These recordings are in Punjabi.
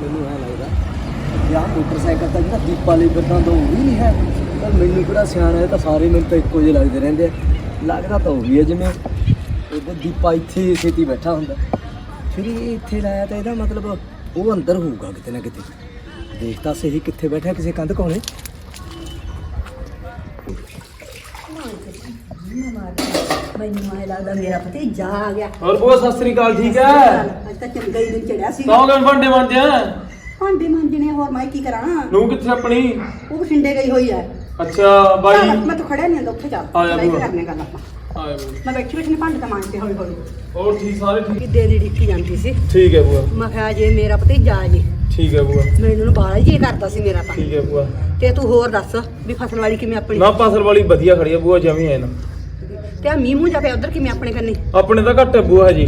ਮੈਨੂੰ ਐ ਲੱਗਦਾ ਯਾ ਮੋਟਰਸਾਈਕਲ ਤਾਂ ਜਿਹੜਾ ਦੀਪਾ ਲਈ ਫਿਰਦਾ ਤਾਂ ਉਹ ਵੀ ਨਹੀਂ ਹੈ, ਪਰ ਮੈਨੂੰ ਕਿਹੜਾ ਸਿਆਣਾ ਹੈ, ਤਾਂ ਸਾਰੇ ਮੈਨੂੰ ਤਾਂ ਇੱਕੋ ਜਿਹੇ ਲੱਗਦੇ ਰਹਿੰਦੇ ਆ। ਲੱਗਦਾ ਤਾਂ ਉਹ ਵੀ ਹੈ, ਜਿਵੇਂ ਉਹਦਾ ਦੀਪਾ ਇੱਥੇ ਹੀ ਛੇਤੀ ਬੈਠਾ ਹੁੰਦਾ। ਫਿਰ ਇਹ ਇੱਥੇ ਲਾਇਆ ਤਾਂ ਇਹਦਾ ਮਤਲਬ ਉਹ ਅੰਦਰ ਹੋਊਗਾ ਕਿਤੇ ਨਾ ਕਿਤੇ। ਦੇਖ ਤਾਂ ਸਹੀ ਕਿੱਥੇ ਬੈਠਾ, ਕਿਸੇ ਕੰਧ ਕੋਲੇ। ਮੈਨੂੰ ਐ ਲੱਗਦਾ ਮੇਰਾ ਭਤੀਜਾ ਆ ਗਿਆ। ਹੋਰ ਬੂਆ ਸਤਿ ਸ੍ਰੀ ਅਕਾਲ ਠੀਕ ਹੈ? ਅੱਜ ਤਾਂ ਚੰਗਾ ਹੀ ਦਿਨ ਚੜਿਆ ਸੀ। ਤਾਂ ਗਨ ਭਾਂਡੇ ਮਾਂਜਿਆ ਭਾਂਡੇ ਮਾਂਜਣੇ ਹੋਰ ਮੈਂ ਕੀ ਕਰਾਂ? ਨੂੰ ਕਿੱਥੇ ਆਪਣੀ? ਉਹ ਬਠਿੰਡੇ ਗਈ ਹੋਈ ਐ ਅੱਛਾ ਬਾਈ। ਚੱਲ, ਮੈਂ ਤਾਂ ਖੜਿਆ ਨਹੀਂ ਹੁੰਦਾ ਉੱਥੇ ਚੱਲ ਆ ਜਾ ਬਹਿ ਕੇ ਭੂਆ। ਕਰਨੇ ਗੱਲ ਆਪਾਂ। ਆਏ ਬੂਆ ਮੈਂ ਬੈਠੀ ਬੈਠੀ ਨੇ ਭਾਂਡੇ ਤਾਂ ਮਾਂਜਦੇ ਹੌਲੀ ਹੌਲੀ। ਹੋਰ ਠੀਕ ਸਾਰੇ ਠੀਕ? ਕਿੱਦੇ ਦੀ ਡਿੱਕੀ ਜਾਂਦੀ ਸੀ। ਠੀਕ ਹੈ ਬੂਆ ਮੈਂ ਕਿਹਾ ਜੇ ਮੇਰਾ ਭਤੀਜਾ ਆ ਜੇ। ਠੀਕ ਹੈ ਬੂਆ ਮੈਨੂੰ ਨੂੰ ਬਾਲਾ ਜੀ ਕਰਦਾ ਸੀ ਮੇਰਾ ਤਾਂ। ਠੀਕ ਹੈ ਬੂਆ ਤੇ ਤੂੰ ਹੋਰ ਦੱਸ ਵੀ ਫਸਲ ਵਾਲੀ ਕਿਵੇਂ ਆਪਣੀ? ਨਾ ਪਾਸਲ ਵਾਲੀ ਵਧੀਆ ਖੜੀ ਹੈ ਬੂਆ ਜਮੀ ਹੈ ਨਾ। ਤੇ ਆ ਮੀਂਹ ਮੂੰਹ ਜਾ ਪਿਆ ਉਧਰ ਕਿਵੇਂ ਆਪਣੇ ਕੰਨੀ? ਆਪਣੇ ਤਾਂ ਘੱਟ ਹੈ ਬੂਆ ਜੀ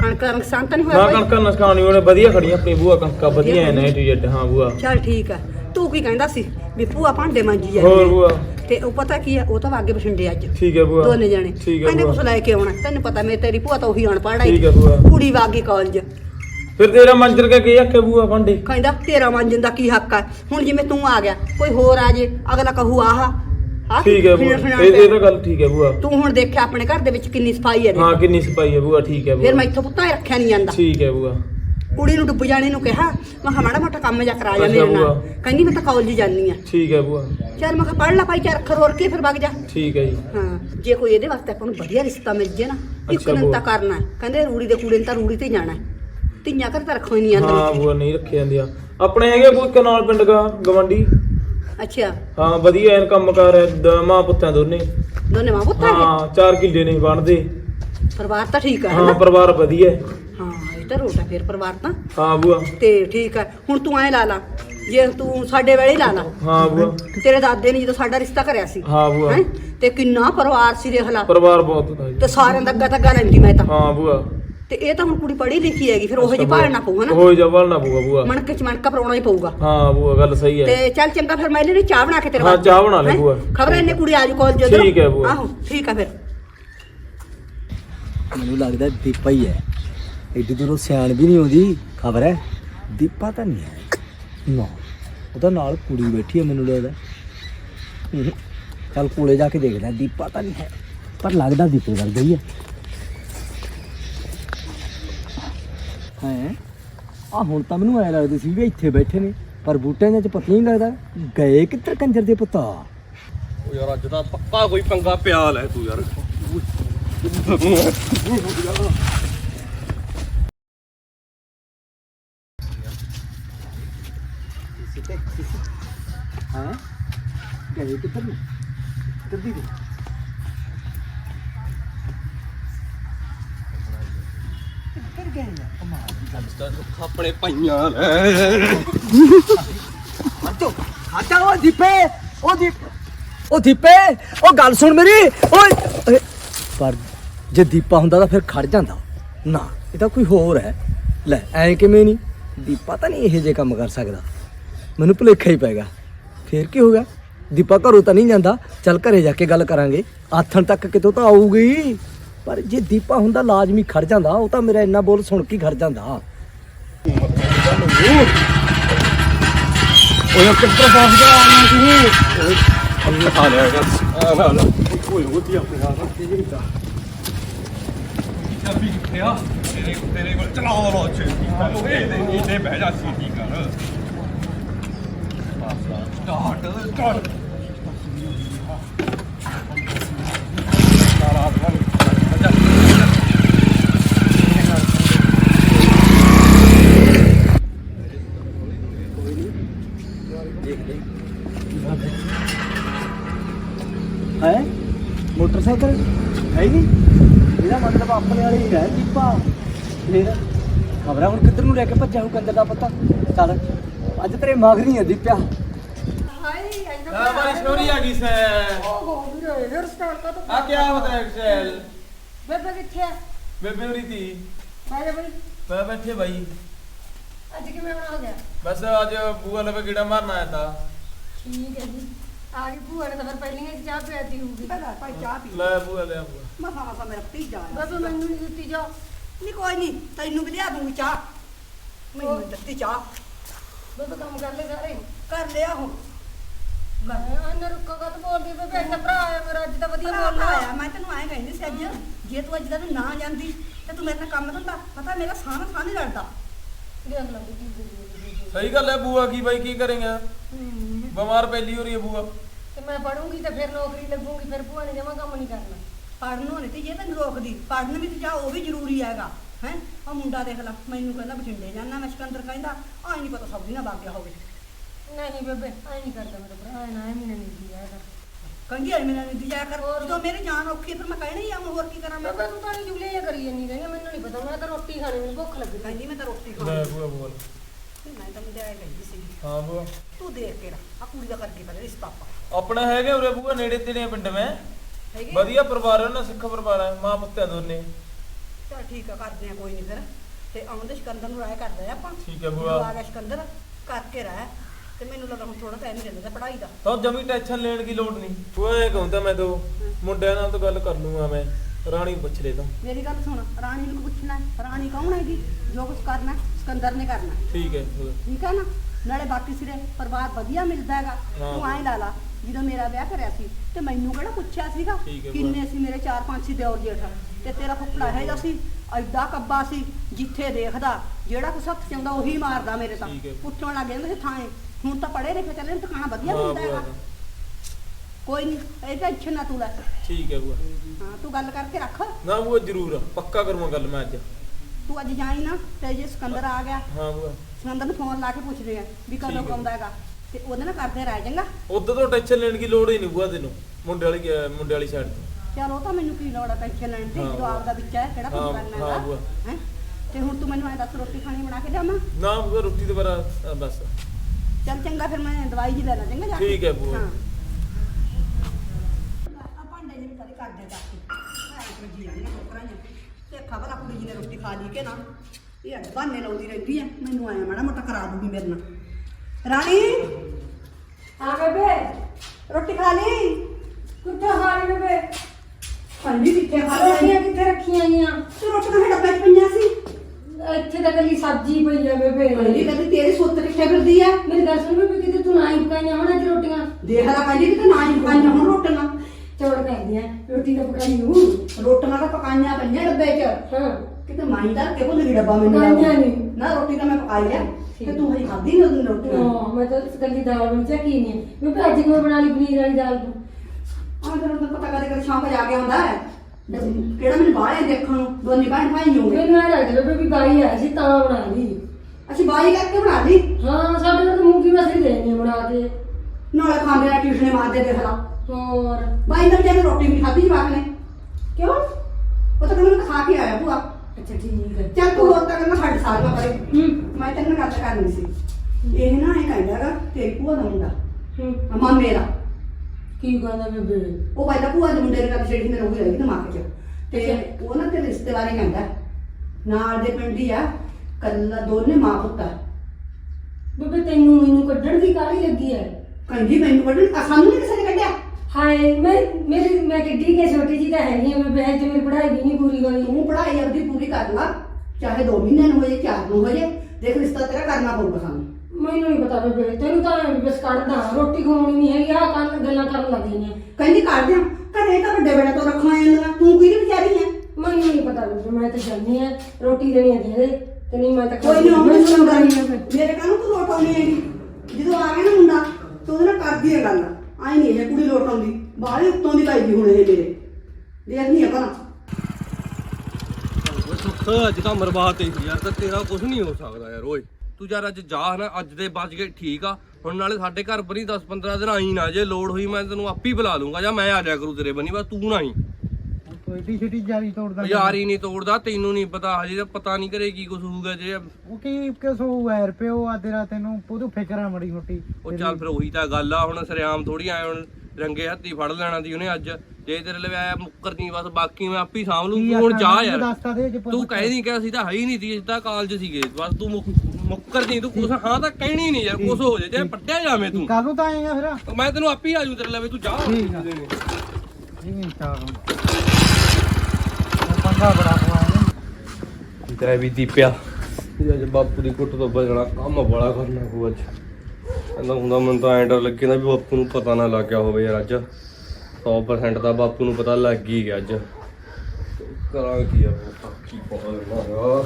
ਕਣਕ ਦਾ ਨੁਕਸਾਨ ਤਾਂ ਨਹੀਂ ਨਾ ਹੋਇਆ ਕੋਈ? ਕਣਕਾਂ ਨਸਕਾਣੀ ਉਹਨੇ ਵਧੀਆ ਖੜੀਆਂ ਆਪਣੀ ਬੂਆ ਕਣਕਾਂ ਵਧੀਆ ਹੈ ਨਾ ਟੂ ਜੈਡ ਹਾਂ ਬੂਆ ਚੱਲ ਠੀਕ ਹੈ ਤੂੰ ਕੀ ਕਹਿੰਦਾ ਸੀ? ਵੀ ਭੂਆ ਭਾਂਡੇ ਮਾਂਜੀ ਹੋਰ ਜਾਂਦੀ ਬੂਆ। ਹੈ। ਤੇ ਉਹ ਪਤਾ ਕੀ ਹੈ ਉਹ ਤਾਂ ਵਾਗੇ ਬਠਿੰਡੇ ਅੱਜ। ਠੀਕ ਹੈ ਬੂਆ। ਦੋਨੇ ਜਣੇ। ਠੀਕ ਹੈ ਕਹਿੰਦੇ ਬੂਆ। ਕੁਛ ਲੈ ਕੇ ਆਉਣਾ। ਤੈਨੂੰ ਪਤਾ ਮੇਰੇ ਤੇਰੀ ਭੂਆ ਤਾਂ ਉਹੀ ਅਨਪੜ੍ਹ ਠੀਕ ਆਈ ਹੈ ਬੂਆ। ਕੁੜੀ ਵਾਗੇ ਕਾਲਜ ਫਿਰ ਤੇਰਾ ਮੰਜਰ ਕੇ ਕੀ ਆਖੇ ਬੂਆ ਭਾਂਡੇ? ਕਹਿੰਦਾ ਤੇਰਾ ਮਾਂਜਣ ਦਾ ਕੀ ਹੱਕ ਹੈ ਹੁਣ ਜਿਵੇਂ ਤੂੰ ਆ ਗਿਆ ਕੋਈ ਹੋਰ ਆ ਜੇ ਅਗਲਾ ਕਹੂ ਆਹ ਆਹ ਠੀਕ ਹੈ ਬੂਆ ਇਹ ਤੇ। ਇਹ ਤਾਂ ਗੱਲ ਠੀਕ ਹੈ ਬੂਆ ਤੂੰ ਹੁਣ ਦੇਖਿਆ ਆਪਣੇ ਘਰ ਦੇ ਵਿੱਚ ਕਿੰਨੀ ਸਫ਼ਾਈ ਹੈ ਹਾਂ। ਕਿੰਨੀ ਸਪਾਈ ਹੈ ਬੂਆ ਠੀਕ ਹੈ ਫਿਰ ਮੈਂ ਇੱਥੋਂ ਪੁੱਤਾਂ ਰੱਖਿਆ ਨਹੀਂ ਜਾਂਦਾ ਠੀਕ ਹੈ ਬੂਆ ਕੁੜੀ ਨੂੰ ਡੁੱਬ ਜਾਣੇ ਨੂੰ ਕਿਹਾ ਮੈਂ ਕਿਹਾ ਮਾੜਾ ਮੋਟਾ ਕੰਮ ਜਾ ਕਰਾ ਜਾ ਅੱਛਾ ਮੇਰੇ ਨਾਲ ਭੂਆ। ਕਹਿੰਦੀ ਮੈਂ ਤਾਂ ਕਾਲਜ ਜਾਨੀ ਆ ਠੀਕ ਹੈ ਬੂਆ ਚੱਲ ਮੈਂ ਕਿਹਾ ਪੜ੍ਹ ਲੈ ਭਾਈ ਚਾਰ ਅੱਖਰ ਹੋਰ ਕੀ ਫਿਰ ਵਗ ਜਾ ਠੀਕ ਹੈ ਜੀ ਹਾਂ ਜੇ ਕੋਈ ਇਹਦੇ ਵਾਸਤੇ ਆਪਾਂ ਨੂੰ ਵਧੀਆ ਰਿਸ਼ਤਾ ਮਿਲ ਜੇ ਨਾ ਇੱਕ ਅੱਛਾ ਭੂਆ। ਤਾਂ ਕਰਨਾ ਹੈ। ਕਹਿੰਦੇ ਰੂੜੀ ਦੇ ਕੂੜੇ ਨੇ ਤਾਂ ਰੂੜੀ ਤੇ ਜਾਣਾ ਹੈ। ਧੀਆਂ ਘਰ ਤਾਂ ਰੱਖੋ ਹੀ ਨਹੀਂ ਹਾਂ ਬੂਆ ਨਹੀਂ ਰੱਖੇ ਜਾਂਦੀਆਂ ਆਪਣੇ ਹੈਗੇ ਕੋਈ ਕਨਾਲ ਪਿੰਡ ਦਾ ਗਵੰਡੀ ਅੱਛਾ। ਹਾਂ ਵਧੀਆ ਐਨ ਕੰਮ ਕਰ ਮਾਂ ਪੁੱਤਾਂ ਦੋਨੇ। ਦੋਨੇ ਮਾਂ ਪੁੱਤ ਹਾਂ ਚਾਰ ਕਿੱਲੇ ਨੇ ਬਣਦੇ। ਪਰਿਵਾਰ ਤਾਂ ਠੀਕ ਹੈ ਹਾਂ? ਪਰਿਵਾਰ ਵਧੀਆ। ਹੈ। ਹਾਂ ਇਹ ਤਾਂ ਰੋਟਾ ਫਿਰ ਪਰਿਵਾਰ ਤਾਂ। ਹਾਂ ਬੂਆ। ਤੇ ਠੀਕ ਹੈ ਹੁਣ ਤੂੰ ਐ ਲਾ ਲਾ ਜੇ ਤੂੰ ਸਾਡੇ ਵੇਲੇ ਲਾ ਲਾ। ਹਾਂ ਬੂਆ। ਤੇਰੇ ਦਾਦੇ ਨੇ ਜਦੋਂ ਸਾਡਾ ਰਿਸ਼ਤਾ ਕਰਿਆ ਸੀ ਹਾਂ ਬੂਆ? ਤੇ ਕਿੰਨਾ ਪਰਿਵਾਰ ਸੀ ਦੇਖ ਲਾ। ਪਰਿਵਾਰ ਬਹੁਤ ਜੀ ਤੇ ਸਾਰਿਆਂ ਦਾ ਅੱਗਾ ਤੱਗਾ ਲੈਂਦੀ ਮੈਂ ਤਾਂ। ਹਾਂ ਬੂਆ। ਤੇ ਇਹ ਤਾਂ ਹੁਣ ਕੁੜੀ ਪੜ੍ਹੀ ਲਿਖੀ ਹੈਗੀ ਫਿਰ ਉਹ ਜੀ ਭਾਲਣਾ ਪਊਗਾ ਨਾ। ਹੋਈ ਜਵਾਲ ਨਾ ਬੂਆ ਬੂਆ ਮਣਕੇ ਚ ਮਣਕਾ ਪਰਾਉਣਾ ਹੀ ਪਊਗਾ। ਹਾਂ ਬੂਆ ਗੱਲ ਸਹੀ ਹੈ। ਤੇ ਚੱਲ ਚੰਗਾ ਫਿਰ ਮੈਂ ਇਹਨੇ ਚਾਹ ਬਣਾ ਕੇ ਤੇਰੇ ਹਾਂ, ਚਾਹ ਬਣਾ ਲੈ? ਭੂਆ। ਖਬਰ ਇਹਨੇ ਕੁੜੀ ਆਜੂ ਕਾਲਜ ਉਧਰ। ਠੀਕ ਹੈ ਭੂਆ। ਆਹੋ ਠੀਕ ਹੈ ਫਿਰ। ਮੈਨੂੰ ਲੱਗਦਾ ਦੀਪਾ ਹੀ ਹੈ। ਐਡੀ ਦੂਰੋਂ ਸਿਆਣ ਵੀ ਨਹੀਂ ਆਉਂਦੀ। ਖਬਰ ਹੈ ਦੀਪਾ ਤਾਂ ਨਹੀਂ ਹੈ ਨਾ ਉਹਦਾ ਨਾਲ ਕੁੜੀ ਬੈਠੀ ਹੈ ਮੈਨੂੰ ਲੱਗਦਾ। ਚੱਲ ਕੋਲੇ ਜਾ ਕੇ ਦੇਖਦਾ ਦੀਪਾ ਤਾਂ ਨਹੀਂ ਹੈ। ਪਰ ਲੱਗਦਾ ਦੀਪੇ ਵਰਗਾ ਹੀ ਹੈ। ਹੈ। ਆ ਹੁਣ ਤਾਂ ਮੈਨੂੰ ਐ ਲੱਗਦਾ ਸੀ ਵੀ ਇੱਥੇ ਬੈਠੇ ਨੇ ਪਰ ਬੂਟਿਆਂ ਦੇ ਚ ਪਤਾ ਨਹੀਂ ਲੱਗਦਾ ਗਏ ਕਿੱਧਰ ਕੰਜਰ ਦੇ ਪੁੱਤਾ? ਉਹ ਯਾਰ ਅੱਜ ਤਾਂ ਪੱਕਾ ਕੋਈ ਪੰਗਾ ਪਿਆ ਲੈ ਤੂੰ ਯਾਰ। ਹੈ? ਗਏ ਕਿੱਧਰ ਨੂੰ? ਕਿੱਧਰ ਦੀ ਕਿੱਧਰ ਗਏ ਆ ਕਮਾਲ ਦੀ ਗੱਲ ਤਾਂ ਦੁੱਖ ਆਪਣੇ ਪਈਆਂ ਲੈ ਹਟੋ ਹਟਾ ਉਹ ਦੀਪੇ, ਉਹ ਦੀਪ, ਉਹ ਦੀਪੇ, ਉਹ ਗੱਲ ਸੁਣ ਮੇਰੀ, ਓਏ ਪਰ ਜੇ ਦੀਪਾ ਹੁੰਦਾ ਤਾਂ ਫਿਰ ਖੜ ਜਾਂਦਾ। ਨਾ, ਇਹ ਤਾਂ ਕੋਈ ਹੋਰ ਹੈ। ਲੈ, ਐ ਕਿਵੇਂ ਨਹੀਂ? ਦੀਪਾ ਤਾਂ ਨਹੀਂ ਇਹ ਜਿਹੇ ਕੰਮ ਕਰ ਸਕਦਾ। ਮੈਨੂੰ ਭੁਲੇਖਾ ਹੀ ਪੈਗਾ ਫੇਰ ਕੀ ਹੋ ਗਿਆ? ਦੀਪਾ ਘਰੋਂ ਤਾਂ ਨਹੀਂ ਜਾਂਦਾ। ਚੱਲ ਘਰੇ ਜਾ ਕੇ ਗੱਲ ਕਰਾਂਗੇ। ਆਥਣ ਤੱਕ ਕਿਤੋਂ ਤਾਂ ਆਊਗੀ। ਪਰ ਜੇ ਦੀਪਾ ਹੁੰਦਾ, ਲਾਜ਼ਮੀ ਖੜ ਜਾਂਦਾ, ਉਹ ਤਾਂ ਮੇਰਾ ਇੰਨਾ ਬੋਲ ਸੁਣ ਕੇ ਖੜ ਜਾਂਦਾ। ਉਹ ਯਾਰ ਕਿੱਧਰ ਫਸ ਗਿਆ ਆਉਣਾ ਤੂੰ ਅੰਨਾ ਆ ਲਿਆ ਕਰ ਆ ਨਾ ਨਾ ਉਹਦੀ ਆਪਣੇ ਆ ਕੀ ਕੀਤਾ ਚਾਬੀ ਕਿੱਥੇ ਆ? ਤੇਰੇ ਤੇਰੇ ਕੋਲ ਚਲਾਓ ਲੋ ਛੇਤੀ ਕਰ। ਓਏ, ਇਹਦੇ ਬਹਿ ਜਾ ਸੀਟੀ ਕਰ। ਸਟਾਰਟ ਸਟਾਰਟ ਪੰਜਾਬ ਆਪਣੇ ਵਾਲੀ ਹੈ ਦੀਪਾ ਫਿਰ ਖਬਰਾਂ ਹੁਣ ਕਿੱਧਰ ਨੂੰ ਲੈ ਕੇ ਭੱਜਿਆ ਹੂ ਕੰਦਰ ਦਾ ਪਤਾ? ਚੱਲ ਅੱਜ ਤੇਰੇ ਮਗਰੀ ਹੈ ਦੀਪਿਆ। ਹਾਏ ਬਾਈ ਸਟੋਰੀ ਆ ਗਈ ਸੈਲ। ਓਹੋ ਵੀਰੇ ਹੇਅਰ ਸਟਾਈਲ ਦਾ ਤਾਂ ਆ ਕੀ ਬਤਾ ਸੈਲ? ਬੇਬੇ ਕਿੱਥੇ ਆ? ਬੇਬੇ ਉਰੀ ਤੀ ਬਾਈ ਬਾਈ। ਬੈ ਬੈਠੇ ਬਾਈ। ਅੱਜ ਕਿਵੇਂ ਬਣਾ ਗਿਆ ਆ ਗਈ ਨੇ ਮੈਂ ਤੈਨੂੰ ਐਂ ਕਹਿੰਦੀ ਸੀ ਜੇ ਤੂੰ ਅੱਜ ਦਾ ਨਾ ਜਾਂਦੀ ਤੇ ਤੂੰ ਮੇਰੇ ਨਾਲ ਕੰਮ ਦਿੰਦਾ ਪਤਾ ਮੇਰਾ ਸਾਹ ਸਾਹ ਨਹੀਂ ਲੜਦਾ। ਕੀ ਸਹੀ ਗੱਲ ਹੈ ਬੂਆ ਕੀ ਬਾਈ ਕੀ ਕਰੇਗਾ? ਬਿਮਾਰ ਪਹਿਲੀ ਹੋ ਰਹੀ ਹੈ ਬੂਆ। ਤੇ ਮੈਂ ਪੜੂੰਗੀ ਤੇ ਫਿਰ ਨੌਕਰੀ ਲੱਗੂੰਗੀ ਫਿਰ ਭੂਆ ਨੇ ਜਮਾ ਕੰਮ ਨਹੀਂ ਕਰਨਾ। ਪੜਨ ਹੋਣੇ ਤੇ ਜੇ ਤੈਨੂੰ ਰੋਕਦੀ ਪੜਨ ਵੀ ਤੇ ਜਾ ਉਹ ਵੀ ਜ਼ਰੂਰੀ ਹੈਗਾ ਹੈ? ਉਹ ਮੁੰਡਾ ਦੇਖ ਲੈ ਮੈਨੂੰ ਕਹਿੰਦਾ ਬਠਿੰਡੇ ਜਾਣਾ ਮੈਂ ਸਿਕੰਦਰ ਕਹਿੰਦਾ ਆਈ ਨਹੀਂ ਪਤਾ ਸਬਜ਼ੀ ਨਾ ਵਗ ਗਿਆ ਹੋਵੇ। ਨਹੀਂ ਬੇਬੇ ਐ ਨਹੀਂ ਕਰਦਾ ਮੇਰਾ ਭਰਾ ਨਾ ਐ ਮੈਨੂੰ ਨਹੀਂ ਦਿਆ ਕਰ। ਕਹਿੰਦੀ ਐ ਮੇਰਾ ਨਹੀਂ ਜਾ ਕਰ ਹੋਰ? ਜਦੋਂ ਮੇਰੀ ਜਾਨ ਔਖੀ ਫਿਰ ਮੈਂ ਕਹਿਣਾ ਹੀ ਆ ਹੋਰ ਕੀ ਕਰਾਂ ਮੈਂ? ਬੇਬੇ ਤੂੰ ਤਾਂ ਨਹੀਂ ਜੁਗਲੀਆਂ ਕਰੀ ਜਾਂਦੀ ਕਹਿੰਦੀ ਮੈਨੂੰ ਨਹੀਂ ਪਤਾ ਮੈਂ ਤਾਂ ਰੋਟੀ ਖਾਣੀ ਮੈਨੂੰ ਭੁੱਖ ਲੱਗੀ। ਕਹਿੰਦੀ ਮੈਂ ਤਾਂ ਰੋਟੀ ਲੈ ਖਾਣੀ। ਬੂਆ ਬੋਲ ਮੈਂ ਤਾਂ ਮੁੰਡੇ ਆਏ ਕਹਿੰਦੀ ਸੀ ਹਾਂ ਬੂਆ। ਤੂੰ ਦੇਖ ਕੇ ਆ ਕੁੜੀ ਦਾ ਕਰਕੇ ਪਹਿਲੇ ਰਿਸ਼ਤਾ ਆਪਾਂ। ਆਪਣਾ ਹੈਗੇ ਉਰੇ ਬੂਆ ਨੇੜੇ ਤੇੜੇ ਪਿੰਡ ਮੈਂ। ਹੈਗੀ? ਵਧੀਆ ਪਰਿਵਾਰ ਹੈ ਨਾ ਸਿੱਖ ਪਰਿਵਾਰ ਹੈ ਮਾਂ ਪੁੱਤਾਂ ਦੋਨੇ। ਚਲ ਠੀਕ ਆ ਕਰਦੇ ਆ ਕੋਈ ਨਹੀਂ ਫਿਰ। ਤੇ ਆਉਂਦੇ ਸਿਕੰਦਰ ਨੂੰ ਰਾਏ ਕਰਦੇ ਆ ਆਪਾਂ। ਠੀਕ ਹੈ ਬੂਆ। ਆ ਗਿਆ ਸਿਕੰਦਰ ਕਰਕੇ ਰਹਿ। ਤੇ ਮੈਨੂੰ ਲੱਗਾ ਹੁਣ ਥੋੜਾ ਟਾਈਮ ਹੀ ਦਿੰਦਾ ਪੜਾਈ ਦਾ। ਤਾਂ ਜਮੀ ਟੈਨਸ਼ਨ ਲੈਣ ਦੀ ਲੋੜ ਨਹੀਂ। ਬੂਆ ਇਹ ਕਹੂੰਦਾ ਮੈਂ ਤਾਂ ਮੁੰਡਿਆਂ ਨਾਲ ਤਾਂ ਗੱਲ ਕਰ ਲੂੰਗਾ ਮੈਂ। ਰਾਣੀ ਨੂੰ ਪੁੱਛ ਲੈ ਤਾਂ। ਮੇਰੀ ਗੱਲ ਸੁਣ ਰਾਣੀ ਨੂੰ ਪੁੱਛਣਾ ਹੈ। ਰਾਣੀ ਕੌਣ ਹੈਗੀ? ਜੋ ਕੁਝ ਕਰਨਾ ਹੈ, ਸਿਕੰਦਰ ਨੇ ਕਰਨਾ। ਠੀਕ ਹੈ। ਠੀਕ ਹੈ ਨਾ? ਨਾਲੇ ਬਾਕੀ ਸਿਰੇ ਪਰਿਵਾਰ ਵਧੀਆ ਮਿਲਦਾ ਹੈਗਾ। ਹਾਂ। ਤੂੰ ਐਂ ਲਾ ਲਾ ਜਦੋਂ ਮੇਰਾ ਵਿਆਹ ਕਰਿਆ ਸੀ ਤੇ ਮੈਨੂੰ ਕਿਹੜਾ ਪੁੱਛਿਆ ਸੀਗਾ ਠੀਕ ਹੈ ਕਿੰਨੇ ਸੀ ਮੇਰੇ ਚਾਰ ਪੰਜ ਸੀ ਦਿਓਰ ਜੇਠ? ਤੇ ਤੇਰਾ ਫੁੱਫੜਾ ਹੈ ਸੀ ਐਡਾ ਕੱਬਾ ਸੀ ਜਿੱਥੇ ਦੇਖਦਾ ਜਿਹੜਾ ਕੁਛ ਹੱਥ ਚ ਆਉਂਦਾ ਉਹੀ ਮਾਰਦਾ ਮੇਰੇ ਤਾਂ। ਠੀਕ ਹੈ। ਪੁੱਛਣ ਲੱਗ ਜਾਂਦੇ ਸੀ ਥਾਂ ਹੁਣ ਤਾਂ ਪੜੇ ਲਿਖੇ ਚੱਲੇ ਨੇ ਟਿਕਾਣਾ ਵਧੀਆ ਹਾਂ ਮਿਲਦਾ ਬੂਆ ਹੈਗਾ। ਕੋਈ ਨਹੀਂ ਇਹ ਟੈਨਸ਼ਨ ਨਾ ਤੂੰ ਲੈ। ਠੀਕ ਹੈ ਬੂਆ ਹਾਂ ਤੂੰ ਗੱਲ ਕਰਕੇ ਰੱਖ। ਨਾ ਬੂਆ ਜ਼ਰੂਰ ਪੱਕਾ ਕਰੂੰਗਾ ਗੱਲ ਮੈਂ ਅੱਜ। ਤੂੰ ਅੱਜ ਜਾਈ ਨਾ ਤੇ ਜੇ ਸਿਕੰਦਰ ਆ ਗਿਆ ਹਾਂ ਬੂਆ। ਸਿਕੰਦਰ ਨੂੰ ਫੋਨ ਲਾ ਕੇ ਪੁੱਛਦੇ ਆ ਵੀ ਠੀਕ ਕਦੋਂ ਹੈ। ਆਉਂਦਾ ਹੈਗਾ। ਤੇ ਉਹਦੇ ਨਾਲ ਕਰਦੇ ਰਹਿ ਜਾਂਗਾ ਉਦੋਂ ਤੋਂ ਟੈਨਸ਼ਨ ਲੈਣ ਦੀ ਲੋੜ ਹੀ ਨਹੀਂ ਬੂਆ ਤੈਨੂੰ ਮੁੰਡੇ ਵਾਲੀ ਅਹ ਮੁੰਡੇ ਵਾਲੀ ਸਾਈਡ ਤੋਂ। ਚਲ ਉਹ ਤਾਂ ਮੈਨੂੰ ਕੀ ਲੋੜ ਆ ਟੈਨਸ਼ਨ ਲੈਣ ਦੀ ਹਾਂ, ਜਦੋਂ ਆਪਦਾ ਵਿੱਚ ਹੈ ਕਿਹੜਾ ਕੁਝ ਹਾਂ, ਕਰਨਾ ਹਾਂ, ਹੈਗਾ। ਹੈ? ਤੇ ਹੁਣ ਤੂੰ ਮੈਨੂੰ ਐ ਦੱਸ ਰੋਟੀ ਖਾਣੀ ਬਣਾ ਕੇ ਜਾਵਾਂ ਨਾ ਬੂਆ ਰੋਟੀ ਤੇ ਬਰਾ ਬਸ। ਚੱਲ ਚੰਗਾ ਫਿਰ ਮੈਂ ਦਵਾਈ ਜੀ ਲੈ ਲਾ ਚੰਗਾ ਜਾ ਕੇ? ਠੀਕ ਹੈ ਬੂਆ। ਹਾਂ। ਆ ਭਾਂਡੇ ਜੀ ਕਦੇ ਕਰਦੇ ਜਾ ਕੇ। ਮੈਂ ਕੋਈ ਜੀ ਨਹੀਂ ਕੋਕਰਾਂ ਨੇ ਤੇ ਖਬਰ ਆ ਕੁੜੀ ਜੀ ਨੇ ਰੋਟੀ ਖਾ ਲਈ ਕਿ ਨਾ? ਇਹ ਅੱਜ ਬਹਾਨੇ ਲਾਉਂਦੀ ਰਹਿੰਦੀ ਹੈ ਮੈਨੂੰ ਆਇਆ ਮਾੜਾ ਮੋਟਾ ਕਰਾ ਦੂਗੀ ਮੇਰੇ ਨਾਲ। ਰਾਣੀ? ਹਾਂ ਬੇਬੇ। ਰੋਟੀ ਖਾ ਲਈ? ਕਿੱਥੇ ਹਾਲੀ ਬੇਬੇ? ਹਾਂਜੀ ਕਿੱਥੇ ਖਾ ਲਈ। ਰੋਟੀਆਂ ਕਿੱਥੇ ਰੱਖੀਆਂ ਆਈਆਂ? ਤੂੰ ਰੋਟੀ ਤਾਂ ਡੱਬੇ ਚ ਪਈਆਂ ਸੀ। ਇੱਥੇ ਤਾਂ ਕੱਲੀ ਸਬਜ਼ੀ ਪਈ ਆ ਬੇਬੇ। ਕਹਿੰਦੀ ਕਹਿੰਦੀ ਤੇਰੀ ਸੁੱਤ ਕਿੱਥੇ ਫਿਰਦੀ ਆ? ਮੇਰੀ ਗੱਲ ਸੁਣ ਬੇਬੇ ਕਿਤੇ ਤੂੰ ਨਾ ਹੀ ਪਕਾਈਆਂ ਹੁਣ ਅੱਜ ਰੋਟੀਆਂ। ਦੇਖ ਲੈ ਕਹਿੰਦੀ ਕਿ ਨਾ ਹੀ ਪਕਾਈਆਂ ਹੁਣ ਰੋਟੀਆਂ। ਚੌੜ ਕਰਦੀਆਂ ਰੋਟੀ ਤਾਂ ਪਕਾਈ ਨੂੰ। ਪਕਾਈਆਂ ਪਈਆਂ ਡੱਬੇ 'ਚ। ਹਾਂ। ਕਿਤੇ ਮਾਈ ਦਾ ਕਿ ਭੁੱਲ ਗਈ ਡੱਬਾ ਮੈਨੂੰ ਪਕਾਈਆਂ ਨੀ। ਨਾ ਰੋਟੀ ਤਾਂ ਮੈਂ ਪਕਾਈ ਆ। ਤੇ ਤੂੰ ਹਜੇ ਖਾਧੀ ਨਹੀਂ ਉਹਦੀ ਰੋਟੀ? ਹਾਂ ਮੈਂ ਤਾਂ ਕੱਲੀ ਦਾਲ ਬਣੀ ਚੱਕੀ ਨਹੀਂ ਬੇਬੇ ਅੱਜ ਕਿਵੇਂ ਬਣਾ ਲਈ ਪਨੀਰ ਵਾਲੀ ਦਾਲ ਤੂੰ। ਆ ਫਿਰ ਉਹਦਾ ਪਤਾ ਕਦੇ ਕਦੇ ਸ਼ੌਂਕ ਜਾ ਕੇ ਆਉਂਦਾ ਹੈ। ਤੇ ਕਿਹੜਾ ਮੈਨੂੰ ਬਾਹਰ ਦੇਖਣ ਨੂੰ ਦੋਨੇ ਭੈਣ ਭਾਈ ਹੋਗੇ ਮੈਨੂੰ ਇਹ ਲੱਗਦਾ ਬੇਬੇ ਵੀ ਬਾਈ ਆ ਸੀ ਤਾਂ ਬਣਾ ਲਈ। ਅਸੀਂ ਬਾਈ ਕਰਕੇ ਬਣਾ ਲਈ? ਹਾਂ ਸਾਡੇ ਨਾਲ ਤਾਂ ਮੂੰਗੀ ਮਸਰੀ ਦੇਣੀ ਬਣਾ ਕੇ। ਨਾਲੇ ਖਾਂਦੇ ਆ ਟਿਊਸ਼ਨੇ ਮਾਰਦੇ ਦੇਖ ਲਾ। ਹੋਰ। ਬਾਈ ਨਾਲ ਜੇ ਰੋਟੀ ਵੀ ਖਾਧੀ ਜਵਾਕ ਨੇ। ਕਿਉਂ? ਉਹ ਤਾਂ ਕਹਿੰਦਾ ਮੈਂ ਖਾ ਕੇ ਆਇਆ ਭੂਆ। ਅੱਛਾ ਠੀਕ ਹੈ। ਚੱਲ ਤੂੰ ਹੋਰ ਤਾਂ ਕਹਿੰਦਾ ਸਾਡੇ ਸਾਰੀਆਂ ਪਰੇ। ਹੂੰ। ਮੈਂ ਤੈਨੂੰ ਗੱਲ ਕਰਨੀ ਸੀ। ਇਹ ਨਾ ਇਹ ਕਹਿੰਦਾ ਹੈਗਾ ਤੇਰੀ ਭੂਆ ਦਾ ਮੁੰਡਾ। ਹੂੰ। ਮਾਂ ਮੇਰਾ। ਕੀ ਕਹਿੰਦਾ ਬੇਬੇ? ਉਹ ਪਹਿਲਾਂ ਭੂਆ ਦੇ ਮੁੰਡੇ ਦੀ ਗੱਲ ਛੇੜੀ ਮੇਰੇ ਉਹ ਰਹੀ ਦਿਮਾਗ 'ਚ। ਤੇ ਉਹ ਨਾ ਤੇ ਰਿਸ਼ਤੇ ਬਾਰੇ ਕਹਿੰਦਾ। ਨਾਲ ਦੇ ਪਿੰਡ ਹੀ ਆ ਕੱਲਾ ਦੋਨੇ ਮਾਂ ਪੁੱਤ ਆ। ਬੇਬੇ ਤੈਨੂੰ ਮੈਨੂੰ ਕੱਢਣ ਦੀ ਕਾਹਲੀ ਲੱਗੀ ਹੈ? ਕਹਿੰਦੀ ਮੈਨੂੰ ਕੱਢਣ ਸਾਨੂੰ ਨਹੀਂ ਕਿਸੇ ਨੇ ਕੱਢਿਆ? ਹਾਏ ਮੈਂ ਮੇਰੀ ਮੈਂ ਕਿੱਡੀ ਕੇ ਛੋਟੀ ਜੀ ਤਾਂ ਹੈਗੀ ਆ ਮੈਂ ਬਹਿ ਤੇ ਮੇਰੀ ਪੜ੍ਹਾਈ ਵੀ ਨਹੀਂ ਪੂਰੀ ਹੋਈ ਤੂੰ ਪੜ੍ਹਾਈ ਆਪਦੀ ਪੂਰੀ ਕਰ ਲਾ ਚਾਹੇ 2 ਮਹੀਨੇ ਨੂੰ ਹੋ ਜਾਏ 4 ਨੂੰ ਹੋ ਜਾਏ ਦੇਖ ਰਿਸ਼ਤਾ ਤੇਰਾ ਕਰਨਾ ਪਊਗਾ ਸਾਨੂੰ। ਮੈਨੂੰ ਨਹੀਂ ਪਤਾ ਬੇਬੇ ਤੈਨੂੰ ਤਾਂ ਐਂ ਵੀ ਬਸ ਕੱਢਦਾ ਰੋਟੀ ਖਵਾਉਣੀ ਨਹੀਂ ਹੈਗੀ ਆ ਕੰਨ ਗੱਲਾਂ ਕਰਨ ਲੱਗ ਗਈਆਂ ਕਹਿੰਦੀ ਕਰ ਦਿਆਂ ਘਰੇ ਤਾਂ ਵੱਡੇ ਬੜੇ ਤੋਂ ਰੱਖਣਾ ਜਾਂਦਾ ਤੂੰ ਕਿਹਦੀ ਵਿਚਾਰੀ ਹੈ ਮੈਨੂੰ ਨਹੀਂ ਪਤਾ ਬੇਬੇ ਮੈਂ ਤਾਂ ਜਾਣੀ ਆ ਰੋਟੀ ਦੇਣੀ ਆ ਦੇ ਦੇ ਤੇ ਨਹੀਂ ਮੈਂ ਤਾਂ ਕੋਈ ਨਹੀਂ ਮੈਂ ਉਹਨੂੰ ਸੁਣਦਾ ਨਹੀਂ ਮੇਰੇ ਕਾਹਨੂੰ ਤੂੰ ਲੋਟ ਆਉਣੀ ਹੈਗੀ। ਜਦੋਂ ਆ ਗਿਆ ਨਾ ਮੁੰਡਾ ਤੇ ਉਹਦੇ ਨਾਲ ਕਰਦੀ ਹੈ ਗੱਲ। ਆਈ ਨਹੀਂ ਇਹ ਕੁੜੀ ਲੋਟ ਆਉਂਦੀ, ਬਾਹਲੀ ਉੱਤੋਂ ਦੀ ਪਾਈ ਦੀ ਹੁਣ ਇਹ ਮੇਰੇ ਦੇਖਨੀ ਆ ਭਲਾ। ਓਏ ਸੁੱਖ, ਅੱਜ ਤਾਂ ਮਰਵਾ ਤੇ ਯਾਰ, ਤਾਂ ਤੇਰਾ ਕੁਝ ਨਹੀਂ ਹੋ ਸਕਦਾ ਯਾਰ, ਓਏ। ਤੂੰ ਯਾਰ ਅੱਜ ਜਾ ਨਾ ਅੱਜ ਦੇ ਬਚ ਗਏ ਠੀਕ ਆ। ਹੁਣ ਨਾਲੇ ਸਾਡੇ ਘਰ ਬਣੀ 10 15 ਦਿਨ ਆਈ ਨਾ, ਜੇ ਲੋੜ ਹੋਈ ਮੈਂ ਤੈਨੂੰ ਆਪੇ ਹੀ ਬੁਲਾ ਲੂੰਗਾ, ਜਾਂ ਮੈਂ ਆ ਜਾਇਆ ਕਰੂ ਤੇਰੇ ਬਣੀ ਬਸ ਤੂੰ ਨਾ ਆਈ। ਏਡੀ ਛੇਤੀ ਜਾਰੀ ਤੋੜਦਾ ਯਾਰ ਹੀ ਨਹੀਂ ਤੋੜਦਾ ਤੈਨੂੰ ਨਹੀਂ ਪਤਾ ਹਜੇ ਤਾਂ ਪਤਾ ਨਹੀਂ ਕਰੇ ਕੀ ਕੁਝ ਹੋਊਗਾ ਜੇ ਉਹ ਕੀ ਕਿਸੋ ਵੈਰ ਪਿਓ ਆ ਤੇਰਾ ਤੈਨੂੰ ਉਹਨੂੰ ਫਿਕਰਾਂ ਮੜੀ ਮੋਟੀ। ਉਹ ਚੱਲ ਫਿਰ ਉਹੀ ਤਾਂ ਗੱਲ ਆ ਹੁਣ ਸਰਿਆਮ ਥੋੜੀ ਆਏ ਹੁਣ ਰੰਗੇ ਹੱਥੀ ਫੜ ਲੈਣਾ ਦੀ ਉਹਨੇ ਅੱਜ। ਜੇ ਤੇਰੇ ਲਈ ਆਇਆ ਮੁੱਕਰ ਨਹੀਂ ਬਸ ਬਾਕੀ ਮੈਂ ਆਪੇ ਹੀ ਸਾਂਭ ਲੂੰ ਤੂੰ ਹੁਣ ਜਾ ਯਾਰ। ਜੇ ਪੁੱਤ ਤੂੰ ਕਹਿ ਨਹੀਂ ਕਿ ਅਸੀਂ ਤਾਂ ਹੈ ਹੀ ਨਹੀਂ ਸੀ ਤਾਂ ਕਾਲਜ ਸੀਗੇ ਬਸ ਤੂੰ ਮੁੱਕ- ਮੁੱਕਰ ਨਹੀਂ ਤੂੰ ਕੁਛ ਹਾਂ ਤਾਂ ਕਹਿਣੀ ਨਹੀਂ ਯਾਰ ਕੁਛ ਹੋ ਜਾਏ ਜੇ ਪੱਟਿਆ ਜਾਵੇਂ ਤੂੰ। ਕਾਹਨੂੰ ਤਾਂ ਆਏਗਾ ਫਿਰ। ਮੈਂ ਤੈਨੂੰ ਆਪੇ ਆ ਜੂ ਤੇਰੇ ਲਈ ਤੂੰ ਜਾ। ਠੀਕ ਆ। ਜਿਵੇਂ ਚਾਹ ਪੰਗਾ ਬੜਾ ਪਵਾਇਆ ਤੇਰਾ ਵੀ ਦੀਪਿਆ। ਇਹ ਅੱਜ ਬਾਪੂ ਦੀ ਕੁੱਟ ਤੋਂ ਬਚਣਾ ਕੰਮ ਬੜਾ ਕਰਨਾ ਪਊ ਅੱਜ। ਕਹਿੰਦਾ ਹੁੰਦਾ ਮੈਨੂੰ ਤਾਂ ਐਂ ਡਰ ਲੱਗੇ ਨਾ ਵੀ ਬਾਪੂ ਨੂੰ ਪਤਾ ਨਾ ਲੱਗ ਗਿਆ ਹੋਵੇ ਯਾਰ ਅੱਜ। 100% ਤਾਂ ਬਾਪੂ ਨੂੰ ਪਤਾ ਲੱਗ ਹੀ ਗਿਆ ਅੱਜ। ਕਰਾਂ ਕੀ ਆ ਕੀ ਪਤਾ ਲੈਣਾ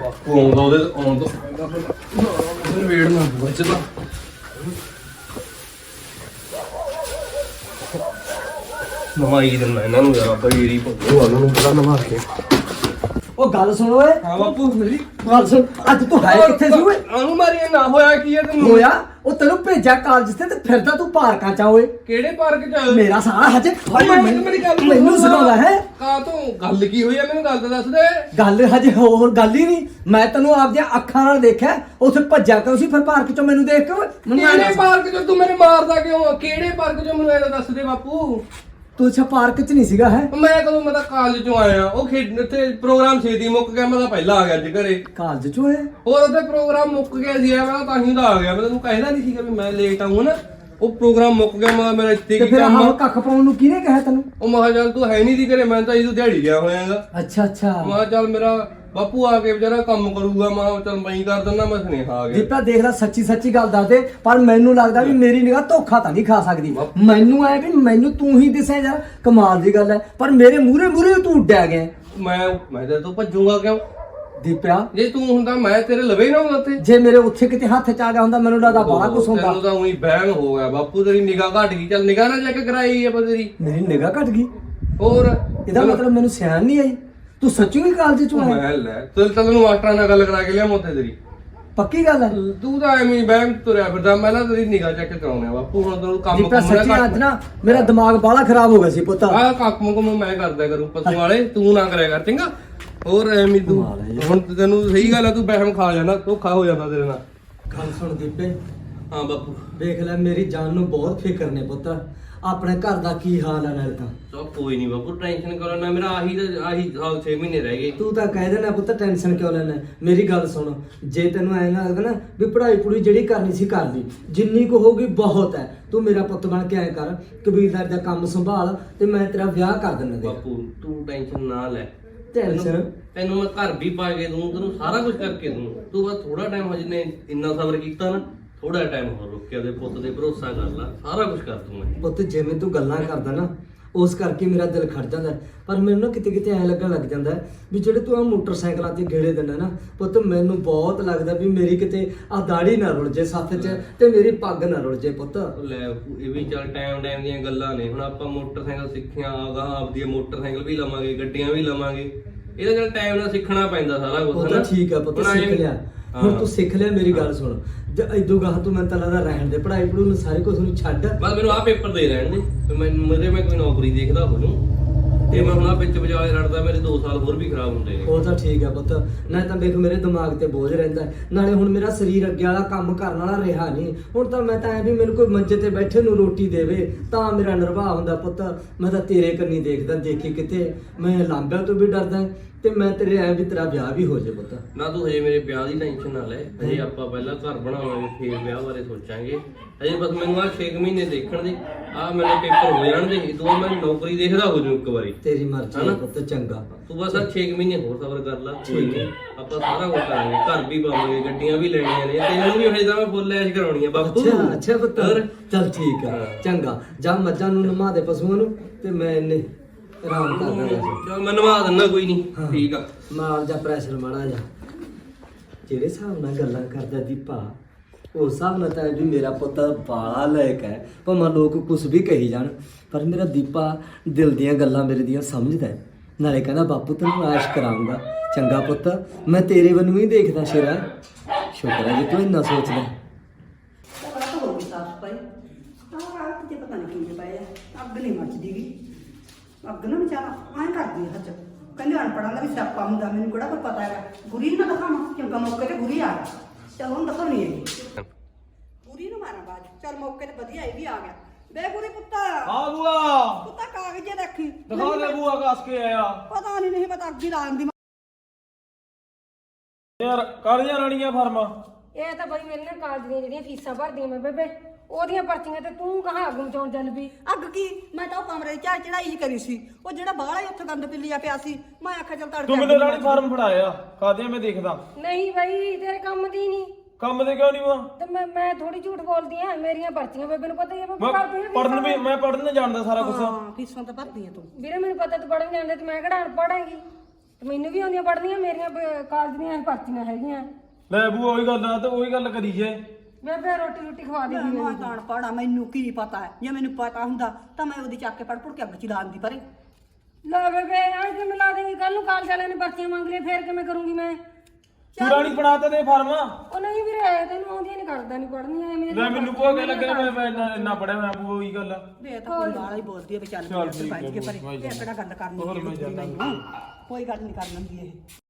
ਬਾਪੂ ਆਉਂਦਾ ਉਹਦੇ ਆਉਣ ਤੋਂ ਪਹਿਲਾਂ ਪਹਿਲਾਂ ਫਿਰ ਵੇੜ ਨਾ ਬਚਦਾ ਨਵਾਈ ਦਿੰਦਾ ਇਹਨਾਂ ਨੂੰ ਯਾਰ ਆਪਾਂ ਏਰੀ ਪੱਕੋ ਉਹਨਾਂ ਨੂੰ ਪਤਾ ਨਵਾ ਕੇ ਉਹ ਗੱਲ ਸੁਣ ਓਏ। ਹਾਂ ਬਾਪੂ। ਮੇਰੀ ਗੱਲ ਸੁਣ। ਅੱਜ ਤੂੰ ਹੈ ਕਿੱਥੇ ਸੀ ਓਏ? ਅਨੂ ਮਾਰੀ ਨਾ ਹੋਇਆ ਕੀ ਹੈ ਤੈਨੂੰ? ਹੋਇਆ? ਉਹ ਤੈਨੂੰ ਭੇਜਿਆ ਕਾਲਜ ਤੇ ਤੇ ਫਿਰਦਾ ਤੂੰ ਪਾਰਕਾਂ ਚ ਆ ਓਏ। ਕਿਹੜੇ ਪਾਰਕ ਚ? ਮੇਰਾ ਸਾਲਾ ਹਜੇ ਓਏ ਮੈਨੂੰ ਮੇਰੀ ਗੱਲ ਸੁਣ। ਮੈਨੂੰ ਸੁਣਾਉਂਦਾ ਹੈ। ਕਾ ਤੂੰ? ਗੱਲ ਕੀ ਹੋਈ ਹੈ ਮੈਨੂੰ ਗੱਲ ਤਾਂ ਦੱਸ ਦੇ। ਗੱਲ ਹਜੇ ਹੋਰ ਗੱਲ ਹੀ ਨਹੀਂ। ਮੈਂ ਤੈਨੂੰ ਆਪਦੀਆਂ ਅੱਖਾਂ ਨਾਲ ਦੇਖਿਆ ਉੱਥੇ ਭੱਜਿਆ ਕਿਉਂ ਸੀ? ਫਿਰ ਪਾਰਕ ਚੋਂ ਮੈਨੂੰ ਦੇਖ ਕੇ ਓਏ, ਮੈਨੂੰ ਐਂ ਕਿਹੜੇ ਦੱਸ। ਪਾਰਕ ਚ ਤੂੰ ਮੇਰੇ ਮਾਰਦਾ ਕਿਉਂ? ਆ? ਕਿਹੜੇ ਪਾਰਕ ਚ ਮੈਨੂੰ ਇਹ ਤਾਂ ਦੱਸ ਦੇ ਬਾਪੂ? ਤੂੰ ਅੱਛਾ ਪਾਰਕ ਚ ਨਹੀਂ ਸੀਗਾ ਹੈ? ਮੈਂ ਕਦੋਂ ਮੈਂ ਤਾਂ ਕਾਲਜ ਚੋਂ ਆਇਆ ਉਹ ਖੇਡ ਉੱਥੇ ਪ੍ਰੋਗਰਾਮ ਛੇਤੀ ਮੁੱਕ ਗਿਆ ਮੈਂ ਤਾਂ ਪਹਿਲਾਂ ਆ ਗਿਆ ਅੱਜ ਘਰੇ। ਕਾਲਜ ਚ ਓਏ ਹੋਰ ਉਹਦੇ ਪ੍ਰੋਗਰਾਮ ਮੁੱਕ ਗਿਆ ਸੀ ਮੈਂ ਤਾਂ ਹੀ ਤਾਂ ਆ ਗਿਆ। ਮੈਂ ਤੈਨੂੰ ਕਹਿਦਾ ਨਹੀਂ ਸੀਗਾ ਵੀ ਮੈਂ ਲੇਟ ਆਊਂ ਨਾ ਉਹ ਪ੍ਰੋਗਰਾਮ ਮੁੱਕ ਗਿਆ ਮੈਂ ਮੇਰਾ ਇੱਥੇ ਤੇ ਕੀ ਫਿਰ ਕੰਮ ਆਹ ਆ? ਕੱਖ ਪਾਉਣ ਨੂੰ ਕਿਹਨੇ ਕਿਹਾ ਤੈਨੂੰ? ਉਹ ਮਹਾ ਚੱਲ ਤੂੰ ਹੈ ਨਹੀਂ ਦੀ ਘਰੇ ਮੈਂ ਤਾਂ ਇਹਦੋਂ ਦਿਹਾੜੀ ਗਿਆ ਹੋਇਆਗਾ। ਅੱਛਾ ਅੱਛਾ। ਮਹਾ ਚੱਲ ਮੇਰਾ ਬਾਪੂ ਆ ਕੇ ਵਿਚਾਰਾ ਕੰਮ ਕਰੂਗਾ ਮੈਂ ਚੱਲ ਮੈਂ ਹੀ ਕਰ ਦਿੰਦਾ ਮੈਂ ਸੁਨੇਹਾ ਆ ਗਿਆ। ਦੀਪਾ ਦੇਖ ਲੈ ਸੱਚੀ ਸੱਚੀ ਗੱਲ ਦੱਸ ਦੇ ਪਰ ਮੈਨੂੰ ਲੱਗਦਾ ਵੀ ਮੇਰੀ ਨਿਗਾਹ ਧੋਖਾ ਤਾਂ ਨਹੀਂ ਖਾ ਸਕਦੀ। ਮੈਨੂੰ ਐ ਵੀ ਮੈਨੂੰ ਤੂੰ ਹੀ ਦਿਸੇ ਯਾਰ ਕਮਾਲ ਦੀ ਗੱਲ ਹੈ ਪਰ ਮੇਰੇ ਮੂਹਰੇ ਮੂਹਰੇ ਤੂੰ ਉੱਡਿਆ ਗਿਆ। ਮੈਂ ਮੈਂ ਤੇ ਤੋਂ ਭੱਜੂਗਾ ਕਿਉਂ? ਦੀਪਿਆ। ਜੇ ਤੂੰ ਹੁੰਦਾ ਮੈਂ ਤੇਰੇ ਲਵੇ ਨਾ ਹੁੰਦਾ ਉੱਥੇ। ਜੇ ਮੇਰੇ ਉੱਥੇ ਕਿਤੇ ਹੱਥ ਚ ਆ ਗਿਆ ਹੁੰਦਾ ਮੈਨੂੰ ਲੱਗਦਾ ਬੜਾ ਕੁਛ ਹੁੰਦਾ। ਤੈਨੂੰ ਤਾਂ ਉਹੀ ਬਹਿਮ ਹੋ ਗਿਆ ਬਾਪੂ ਤੇਰੀ ਨਿਗਾਹ ਘਟ ਗਈ। ਚੱਲ ਨਿਗਾਹ ਨਾ ਚੈੱਕ ਕਰਾਈ ਆਪਾਂ ਤੇਰੀ। ਮੇਰੀ ਨਿਗਾਹ ਘਟ ਗਈ। ਹੋਰ? ਇਹਦਾ ਮਤਲਬ ਮੈਨੂੰ ਸਿਆਣ ਨਹੀਂ ਆਈ। ਤੂੰ ਸੱਚੀ ਹੀ ਕਾਲਜ ਚੋਂ ਆਇਆ ਮੈਂ ਲੈ। ਚੱਲ ਤੈਨੂੰ ਮਾਸਟਰਾਂ ਨਾਲ ਗੱਲ ਕਰਾ ਕੇ ਲਿਆ ਮੋਤੇ ਤੇਰੀ। ਪੱਕੀ ਗੱਲ ਹੈ? ਤੂੰ ਤਾਂ ਐਵੇਂ ਹੀ ਬਹਿਮ ਤੁਰਿਆ ਫਿਰਦਾ। ਮੈਂ ਨਾ ਤੇਰੀ ਨਿਗਾਹ ਚੈੱਕ ਕਰਾਉਣਾ ਬਾਪੂ ਹੁਣ ਤੈਨੂੰ ਕੰਮ ਕੰਮ ਸੱਚੀ ਅੱਜ ਨਾ ਮੇਰਾ ਦਿਮਾਗ ਬਾਹਲਾ ਖਰਾਬ ਹੋ ਗਿਆ ਸੀ ਪੁੱਤ। ਆ ਕੰਮ ਕੁਮ ਮੈਂ ਕਰਦਾ ਕਰੂੰ ਪਸ਼ੂ ਵਾਲੇ ਤੂੰ ਨਾ ਕਰਿਆ ਕਰ ਚੰਗਾ? ਹੋਰ ਐਵੇਂ ਤੂੰ। ਹੁਣ ਤੇ ਤੈਨੂੰ ਸਹੀ ਗੱਲ ਆ ਤੂੰ ਬਹਿਮ ਖਾ ਜਾਣਾ ਧੋਖਾ ਹੋ ਜਾਂਦਾ ਤੇਰੇ ਨਾਲ। ਗੱਲ ਸੁਣ ਦੀਪੇ। ਹਾਂ ਬਾਪੂ। ਦੇਖ ਲੈ ਮੇਰੀ ਜਾਨ ਨੂੰ ਬਹੁਤ ਫਿਕਰ ਨੇ ਪੁੱਤ। ਆਪਣੇ ਘਰ ਦਾ ਕੀ ਹਾਲ ਹੈ ਨਾਲ ਤਾਂ ਚਲ ਕੋਈ ਨਹੀਂ ਬਾਪੂ ਟੈਨਸ਼ਨ ਕਰੋ ਨਾ ਮੇਰਾ ਆਹੀ ਤਾਂ ਆਹੀ ਸਾਲ 6 ਮਹੀਨੇ ਰਹਿ ਗਏ। ਤੂੰ ਤਾਂ ਕਹਿ ਦੇਣਾ ਪੁੱਤ ਟੈਨਸ਼ਨ ਕਿਉਂ ਲੈਣਾ? ਮੇਰੀ ਗੱਲ ਸੁਣ ਜੇ ਤੈਨੂੰ ਐਂ ਲੱਗਦਾ ਨਾ ਵੀ ਪੜ੍ਹਾਈ ਪੂਰੀ ਜਿਹੜੀ ਕਰਨੀ ਸੀ ਕਰ ਲਈ ਜਿੰਨੀ ਕੁ ਹੋਊਗੀ ਬਹੁਤ ਹੈ ਤੂੰ ਮੇਰਾ ਪੁੱਤ ਬਣ ਕੇ ਐਂ ਕਰ ਕਬੀਲਦਾਰ ਦਾ ਕੰਮ ਸੰਭਾਲ ਤੇ ਮੈਂ ਤੇਰਾ ਵਿਆਹ ਕਰ ਦਿੰਦਾ ਬਾਪੂ ਤੂੰ ਟੈਨਸ਼ਨ ਨਾ ਲੈ। ਟੈਨਸ਼ਨ ਤੈਨੂੰ- ਤੈਨੂੰ ਮੈਂ ਘਰ ਵੀ ਪਾ ਕੇ ਦੂੰ ਤੈਨੂੰ ਸਾਰਾ ਕੁਝ ਕਰਕੇ ਦੂੰ। ਤੂੰ ਬਸ ਥੋੜਾ ਟਾਈਮ ਹਜੇ ਨੇ ਇੰਨਾ ਸਬਰ ਕੀਤਾ ਨਾ। ਥੋੜਾ ਟਾਈਮ ਹੋਰ ਰੁਕ ਕੇ ਉਹਦੇ ਪੁੱਤ ਦੇ ਭਰੋਸਾ ਕਰ ਲੈ ਸਾਰਾ ਕੁਝ ਕਰ ਦੂੰ ਮੈਂ। ਪੁੱਤ ਜਿਵੇਂ ਤੂੰ ਗੱਲਾਂ ਕਰਦਾ ਨਾ ਉਸ ਕਰਕੇ ਮੇਰਾ ਦਿਲ ਖੜ ਜਾਂਦਾ ਹੈ। ਪਰ ਮੈਨੂੰ ਨਾ ਕਿਤੇ ਕਿਤੇ ਐ ਲੱਗਣ ਲੱਗ ਜਾਂਦਾ ਹੈ ਵੀ ਜਿਹੜੇ ਤੂੰ ਆ ਮੋਟਰਸਾਈਕਲਾਂ ਤੇ ਗੇੜੇ ਦਿੰਦਾ ਨਾ ਪੁੱਤ ਮੈਨੂੰ ਬਹੁਤ ਲੱਗਦਾ ਵੀ ਮੇਰੀ ਕਿਤੇ ਆ ਦਾੜੀ ਨਾ ਰੁਲ ਜੇ ਸੱਥ 'ਚ ਤੇ ਮੇਰੀ ਪੱਗ ਨਾ ਰੁਲ ਜੇ ਪੁੱਤ। ਉਹ ਲੈ ਇਹ ਵੀ ਚੱਲ ਟਾਈਮ ਟਾਈਮ ਦੀਆਂ ਗੱਲਾਂ ਨੇ। ਹੁਣ ਆਪਾਂ ਮੋਟਰਸਾਈਕਲ ਸਿੱਖਿਆ ਆਗਾ ਆਪਦੀ ਮੋਟਰਸਾਈਕਲ ਵੀ ਲਵਾਂਗੇ ਗੱਡੀਆਂ ਵੀ ਲਵਾਂਗੇ। ਇਹਦਾ ਚੱਲ ਟਾਈਮ ਨਾਲ ਸਿੱਖਣਾ ਪੈਂਦਾ ਸਾਰਾ ਕੁਝ ਉਹ ਤਾਂ ਠੀਕ ਆ ਪੁੱਤ ਸਿੱਖ ਲਿਆ। ਹੁਣ। ਤੂੰ ਸਿੱਖ ਲਿਆ ਮੇਰੀ ਗੱਲ ਸੁਣ। ਇਦੋਂ ਗਾਹ ਤੂੰ ਮੈਨੂੰ ਤਾਂ ਲੱਗਦਾ ਰਹਿਣ ਦੇ ਪੜ੍ਹਾਈ ਪੜੂ ਨੂੰ ਸਾਰੇ ਕੁਝ ਨੂੰ ਛੱਡ। ਬਸ ਮੈਨੂੰ ਆ ਪੇਪਰ ਦੇ ਰਹਿਣ ਦੇ। ਤੇ ਮੈਂ ਮੇਰੇ ਮੈਂ ਕੋਈ ਨੌਕਰੀ ਦੇਖਦਾ ਹੋ ਜੂ ਤੇ ਮੈਂ ਹੁਣ ਆ ਵਿੱਚ ਵਿਚਾਲੇ ਰੜਦਾ ਮੇਰੇ 2 ਸਾਲ ਹੋਰ ਵੀ ਖਰਾਬ ਹੁੰਦੇ ਨੇ। ਉਹ ਤਾਂ ਠੀਕ ਆ ਪੁੱਤ। ਨਾ ਤਾਂ ਦੇਖ ਮੇਰੇ ਦਿਮਾਗ ਤੇ ਬੋਝ ਰਹਿੰਦਾ ਹੈ, ਨਾਲੇ ਹੁਣ ਮੇਰਾ ਸਰੀਰ ਅੱਗੇ ਵਾਲਾ ਕੰਮ ਕਰਨ ਵਾਲਾ ਰਿਹਾ ਨਹੀਂ। ਹੁਣ ਤਾਂ ਮੈਂ ਤਾਂ ਐ ਵੀ ਮੈਨੂੰ ਕੋਈ ਮੰਜੇ ਤੇ ਬੈਠੇ ਨੂੰ ਰੋਟੀ ਦੇਵੇ ਤਾਂ ਮੇਰਾ ਨਿਰਵਾਹ ਹੁੰਦਾ ਪੁੱਤ। ਮੈਂ ਤਾਂ ਤੇਰੇ ਕੰਨੀ ਦੇਖਦਾ ਦੇਖੀ ਕਿਤੇ। ਮੈਂ ਲਾਂਬਿਆਂ ਤੋਂ ਵੀ ਡਰਦਾ ਤੇ ਮੈਂ ਤੇਰੇ ਐ ਵੀ ਤੇਰਾ ਵਿਆਹ ਵੀ ਹੋ ਜੇ ਪੁੱਤ। ਨਾ ਤੂੰ ਹਜੇ ਮੇਰੇ ਵਿਆਹ ਦੀ ਟੈਨਸ਼ਨ ਨਾ ਲੈ। ਹਜੇ ਆਪਾਂ ਪਹਿਲਾਂ ਘਰ ਬਣਾਵਾਂਗੇ ਫੇਰ ਵਿਆਹ ਬਾਰੇ ਸੋਚਾਂਗੇ। ਹਜੇ ਬਸ ਮੈਨੂੰ ਆ 6 ਮਹੀਨੇ ਦੇਖਣ ਦੇ ਆ ਮੇਰੇ ਪੇਪਰ ਹੋ ਜਾਣ ਦੇ ਇਦੋਂ ਮੈਂ ਨੌਕਰੀ ਦੇਖਦਾ ਹੋ ਜੂ ਇੱਕ ਵਾਰੀ। ਤੇਰੀ ਮਰਜ਼ੀ ਹੈ? ਪੁੱਤ ਚੰਗਾ। ਤੂੰ ਬਸ ਆ 6 ਮਹੀਨੇ ਹੋਰ ਸਬਰ ਕਰ ਲੈ ਕੋਈ ਨਹੀਂ ਆਪਾਂ ਸਾਰਾ ਕੁਝ ਕਰਾਂਗੇ ਘਰ ਵੀ ਪਾਵਾਂਗੇ ਗੱਡੀਆਂ ਵੀ ਲੈਣੀਆਂ ਨੇ ਤੈਨੂੰ ਵੀ ਹਜੇ ਤਾਂ ਮੈਂ ਫੁੱਲ ਐਸ਼ ਕਰਾਉਣੀ ਆ ਬਾਪੂ। ਅੱਛਾ ਅੱਛਾ ਪੁੱਤ। ਹੋਰ? ਚੱਲ ਠੀਕ ਆ ਹਾਂ। ਚੰਗਾ। ਜਾ ਮੱਝਾਂ ਨੂੰ ਨਮਾ ਦੇ ਪਸ਼ੂਆਂ ਨੂੰ ਤੇ ਮੈਂ ਇਹਨੇ ਆਰਾਮ ਕਰਦਾ ਵੈਸੇ। ਚਲ ਮੈਂ ਨਵਾ ਦਿੰਦਾ ਕੋਈ ਨਹੀਂ ਹਾਂ। ਠੀਕ ਆ। ਮਾਰ ਜਾ ਪ੍ਰੈਸ਼ਰ ਮਾੜਾ ਜਾ ਜਿਹੜੇ ਹਿਸਾਬ ਨਾਲ ਗੱਲਾਂ ਕਰਦਾ ਦੀਪਾ ਉਸ ਹਿਸਾਬ ਨਾਲ ਤਾਂ ਇਹ ਵੀ ਮੇਰਾ ਪੁੱਤ ਬਾਲਾ ਲਾਇਕ ਹੈ। ਭਾਵੇਂ ਲੋਕ ਕੁਝ ਵੀ ਕਹੀ ਜਾਣ ਪਰ ਮੇਰਾ ਦੀਪਾ ਦਿਲ ਦੀਆਂ ਗੱਲਾਂ ਮੇਰੇ ਦੀਆਂ ਸਮਝਦਾ ਹੈ। ਨਾਲੇ ਕਹਿੰਦਾ ਬਾਪੂ ਤੈਨੂੰ ਆਸ਼ ਕਰਾਉਂਗਾ ਚੰਗਾ ਪੁੱਤ ਮੈਂ ਤੇਰੇ ਵੱਲ ਨੂੰ ਹੀ ਦੇਖਦਾ ਸ਼ੇਰਾ। ਸ਼ੁਕਰ ਹੈ ਜੇ ਤੂੰ ਇੰਨਾ ਸੋਚਦਾ ਹੈ। ਬੜਾ ਤਾਂ ਹੋ ਗਈ ਸਾਫ਼ ਸਫ਼ਾਈ। ਆਹ ਰਾਤ ਤੇ ਪਤਾ ਨਹੀਂ ਕਿੰਨੇ ਪਏ ਆ। ਅੱਗ ਨਹੀਂ ਮੱਚਦੀ ਗੀ ਅੱਗ ਨਾ ਵਿਚਾਰਾ ਐਂ ਕਰਦੀ ਹੈ ਹੱਥ ਕਹਿੰਦੇ ਅਨਪੜਾਂ ਦਾ ਵੀ ਸਿਆਪਾ ਹੁੰਦਾ ਮੈਨੂੰ ਕਿਹੜਾ ਕੋਈ ਪਤਾ ਹੈਗਾ? ਗੁਰੀ ਨੂੰ ਦਿਖਾਵਾਂ ਚੰਗਾ ਮੌਕੇ ਤੇ ਗੁਰੀ ਆ ਗਿਆ। ਚਲ ਹੁਣ ਦਿਖਾਉਣੀ ਹੈ ਗੁਰੀ ਨੂੰ ਮਾਰਾਂ ਬਾਜ ਚਲ ਮੌਕੇ ਤੇ ਵਧੀਆ ਇਹ ਵੀ ਆ ਗਿਆ। ਬੇ ਗੁਰੀ ਪੁੱਤਾ। ਆ ਬੂਆ। ਪੁੱਤਾ ਕਾਗਜ਼ੇ ਦੇਖੀ। ਦਿਖਾ ਦੇ ਬੂਆ ਕੱਸ ਕੇ ਆਇਆ। ਪਤਾ ਨਹੀਂ ਨਹੀਂ ਪਤਾ ਅੱਗ ਹੀ ਲਾਉਣ ਦੀ ਯਾਰ ਕਾਹਦੀਆਂ ਰਾਣੀਆਂ ਫਰਮਾ। ਇਹ ਤਾਂ ਬਈ ਮੇਰੇ ਨਾਲ ਕਾਲਜ ਦੀਆਂ ਜਿਹੜੀਆਂ ਫੀਸਾਂ ਭਰਦੀਆਂ ਮੈਂ ਬੇਬੇ। ਉਹਦੀਆਂ ਪਰਚੀਆਂ ਤੇ ਤੂੰ ਕਹਾਂ ਅੱਗ ਮਚਾਉਣ ਚੱਲ ਪਈ? ਅੱਗ ਕੀ? ਮੈਂ ਤਾਂ ਉਹ ਕਮਰੇ 'ਚ ਚਾਹ ਚੜਾਈ ਹੀ ਕਰੀ ਸੀ। ਉਹ ਜਿਹੜਾ ਬਾਹਲਾ ਹੀ ਉੱਥੇ ਗੰਦ ਪਿੱਲਿਆ ਪਿਆ ਸੀ ਮੈਂ ਆਖਿਆ ਚੱਲ ਤੜਕੇ ਤੂੰ ਮੈਨੂੰ ਰਾਣੀ ਫਾਰਮ ਫੜਾਇਆ। ਕਾਦੀਆਂ ਮੈਂ ਦੇਖਦਾ? ਨਹੀਂ ਬਾਈ ਤੇਰੇ ਕੰਮ ਦੀ ਨਹੀਂ। ਕੰਮ ਤੇ ਕਿਉਂ ਨਹੀਂ ਵਾ? ਤੇ ਮੈਂ ਮੈਂ ਥੋੜੀ ਝੂਠ ਬੋਲਦੀ ਆ ਮੇਰੀਆਂ ਪਰਚੀਆਂ ਬੇਬੇ ਨੂੰ ਪਤਾ ਹੀ ਆ ਮੈਂ ਮੈਂ ਕਰਦੀ ਆ ਪੜਨ ਵੀ ਮੈਂ ਪੜਨ ਜਾਣਦਾ ਸਾਰਾ ਕੁਝ ਹਾਂ ਫੀਸਾਂ ਤਾਂ ਭਰਦੀ ਆ ਤੂੰ। ਵੀਰੇ ਮੈਨੂੰ ਪਤਾ ਤੂੰ ਪੜਨ ਜਾਂਦੇ ਤੇ ਮੈਂ ਕਿਹੜਾ ਹੈਗੀ ਤੇ ਮੈਨੂੰ ਵੀ ਆਉਂਦੀਆਂ ਪੜਨੀਆਂ ਮੇਰੀਆਂ ਕਾਲਜ ਦੀਆਂ ਪਰਚੀਆਂ ਹੈਗੀਆਂ। ਲੈ ਬੂ ਉਹੀ ਗੱਲ ਆ ਤੇ ਉਹੀ ਗੱਲ ਕਰੀ ਜੇ ਬੇਬੇ ਰੋਟੀ ਰੋਟੀ ਖਵਾ ਦੇ ਮੈਂ ਤਾਂ ਪੜਾ ਮੈਨੂੰ ਕੀ ਪਤਾ ਹੈ? ਜੇ ਮੈਨੂੰ ਪਤਾ ਹੁੰਦਾ ਤਾਂ ਮੈਂ ਉਹਦੀ ਚੱਕ ਕੇ ਪੜ ਪੜ ਕੇ ਅੱਗ ਚ ਲਾ ਦਿੰਦੀ ਪਰੇ। ਲੈ ਬੇਬੇ ਅੱਜ ਤੇ ਮਿਲਾ ਦੇਂਗੀ ਕੱਲ ਨੂੰ ਕਾਲਜ ਵਾਲਿਆਂ ਨੇ ਪਰਚੀਆਂ ਮੰਗ ਲਈ ਫੇਰ ਕਿਵੇਂ ਕਰੂੰਗੀ ਮੈਂ? ਤੂੰ ਰਾਣੀ ਬਣਾ ਤਾਂ ਦੇ ਫਾਰਮ। ਉਹ ਨਹੀਂ ਵੀਰੇ ਤੈਨੂੰ ਆਉਂਦੀਆਂ ਨਹੀਂ ਕਰਦਾ ਨਹੀਂ ਪੜਨੀਆਂ ਐਵੇਂ ਲੈ ਮੈਨੂੰ ਭੋਗੇ ਲੱਗਣਾ ਮੈਂ ਮੈਂ ਇੰਨਾ- ਇੰਨਾ ਪੜਿਆ ਮੈਂ ਬੂ ਉਹੀ ਗੱਲ। ਆ ਵੀ ਤਾਂ ਕੋਈ ਗਾਲਾਂ ਹੀ ਬੋਲਦੀ ਹੈ ਵੀ ਚੱਲ ਚੱਲ ਫਿਰ ਠੀਕ ਬੈਠ ਕੇ ਪਰੇ। ਇਹ ਕਿਹੜਾ ਗੱਲ ਕਰਨੀ ਹੋਰ ਮੈਂ ਮੈਨੂੰ ਕੋਈ ਗੱਲ ਨਹੀਂ ਕਰਨ ਦਿੰਦੀ ਇਹ।